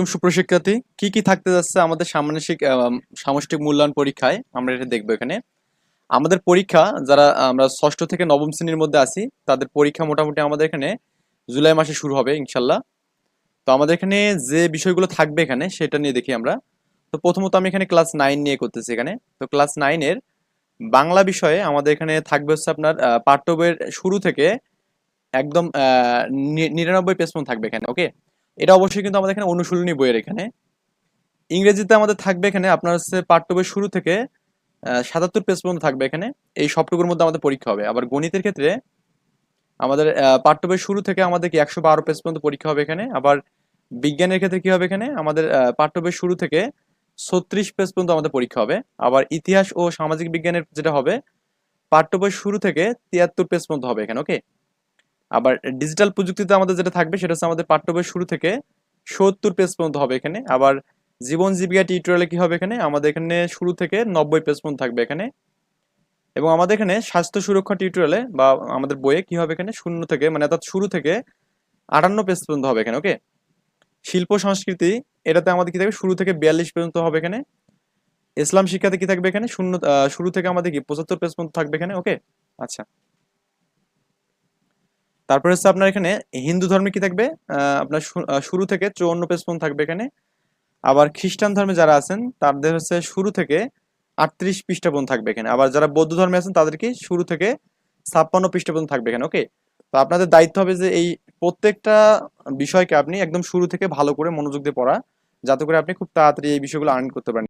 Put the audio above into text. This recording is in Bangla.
আলাইকুম সুপ্রশিক্ষার্থী কি কি থাকতে যাচ্ছে আমাদের আহ, সামষ্টিক মূল্যায়ন পরীক্ষায়? আমরা এটা দেখব এখানে। আমাদের পরীক্ষা যারা আমরা ষষ্ঠ থেকে নবম শ্রেণির মধ্যে আছি তাদের পরীক্ষা মোটামুটি আমাদের এখানে জুলাই মাসে শুরু হবে ইনশাল্লাহ। তো আমাদের এখানে যে বিষয়গুলো থাকবে এখানে সেটা নিয়ে দেখি আমরা। তো প্রথমত আমি এখানে ক্লাস নাইন নিয়ে করতেছি এখানে। তো ক্লাস নাইনের বাংলা বিষয়ে আমাদের এখানে থাকবে হচ্ছে আপনার পাঠ্য বইয়ের শুরু থেকে একদম নিরানব্বই পেজ থাকবে এখানে ওকে? এটা অবশ্যই কিন্তু আমাদের এখানে অনুশীলনী বইয়ের এখানে। ইংরেজিতে আমাদের থাকবে এখানে, আপনার হচ্ছে পাঠ্য বই শুরু থেকে সাতাত্তর পেজ পর্যন্ত থাকবে এখানে। এই সবটুকুর মধ্যে আমাদের পরীক্ষা হবে। আবার গণিতের ক্ষেত্রে আমাদের পাঠ্য বই শুরু থেকে আমাদের কি একশো বারো পেজ পর্যন্ত পরীক্ষা হবে এখানে। আবার বিজ্ঞানের ক্ষেত্রে কি হবে এখানে? আমাদের পাঠ্য বই শুরু থেকে ছত্রিশ পেজ পর্যন্ত আমাদের পরীক্ষা হবে। আবার ইতিহাস ও সামাজিক বিজ্ঞানের যেটা হবে, পাঠ্য বই শুরু থেকে তিয়াত্তর পেজ পর্যন্ত হবে এখানে ওকে আবার ডিজিটাল প্রযুক্তিতে আমাদের যেটা থাকবে সেটা হচ্ছে আমাদের পাঠ্য বই শুরু থেকে সত্তর পেজ পর্যন্ত হবে এখানে। আবার জীবন জীবিকা টিউটোরিয়ালে কি হবে এখানে? আমাদের এখানে শুরু থেকে নব্বই পেজ পর্যন্ত থাকবে এখানে। এবং আমাদের এখানে স্বাস্থ্য সুরক্ষা টিউটোরিয়ালে বা আমাদের বইয়ে কি হবে এখানে? শূন্য থেকে মানে অর্থাৎ শুরু থেকে আটান্ন পেজ পর্যন্ত হবে এখানে ওকে শিল্প, সংস্কৃতি, এটাতে আমাদের কি থাকবে? শুরু থেকে বিয়াল্লিশ পর্যন্ত হবে এখানে। ইসলাম শিক্ষাতে কি থাকবে এখানে? শূন্য শুরু থেকে আমাদের কি? পঁচাত্তর পেজ পর্যন্ত থাকবে এখানে ওকে আচ্ছা। তারপরে হচ্ছে আপনার এখানে হিন্দু ধর্মে কি থাকবে? আপনার শুরু থেকে চৌন্ন পেজ পর্যন্ত থাকবে এখানে। আবার খ্রিস্টান ধর্মে যারা আছেন, তাদের হচ্ছে শুরু থেকে আটত্রিশ পৃষ্ঠা পর্যন্ত থাকবে এখানে। আবার যারা বৌদ্ধ ধর্মে আছেন তাদেরকে শুরু থেকে ছাপ্পান্ন পৃষ্ঠা পর্যন্ত থাকবে এখানে ওকে তো আপনাদের দায়িত্ব হবে যে এই প্রত্যেকটা বিষয়কে আপনি একদম শুরু থেকে ভালো করে মনোযোগ দিয়ে পড়া, যাতে করে আপনি খুব তাড়াতাড়ি এই বিষয়গুলো আর্ন করতে পারেন।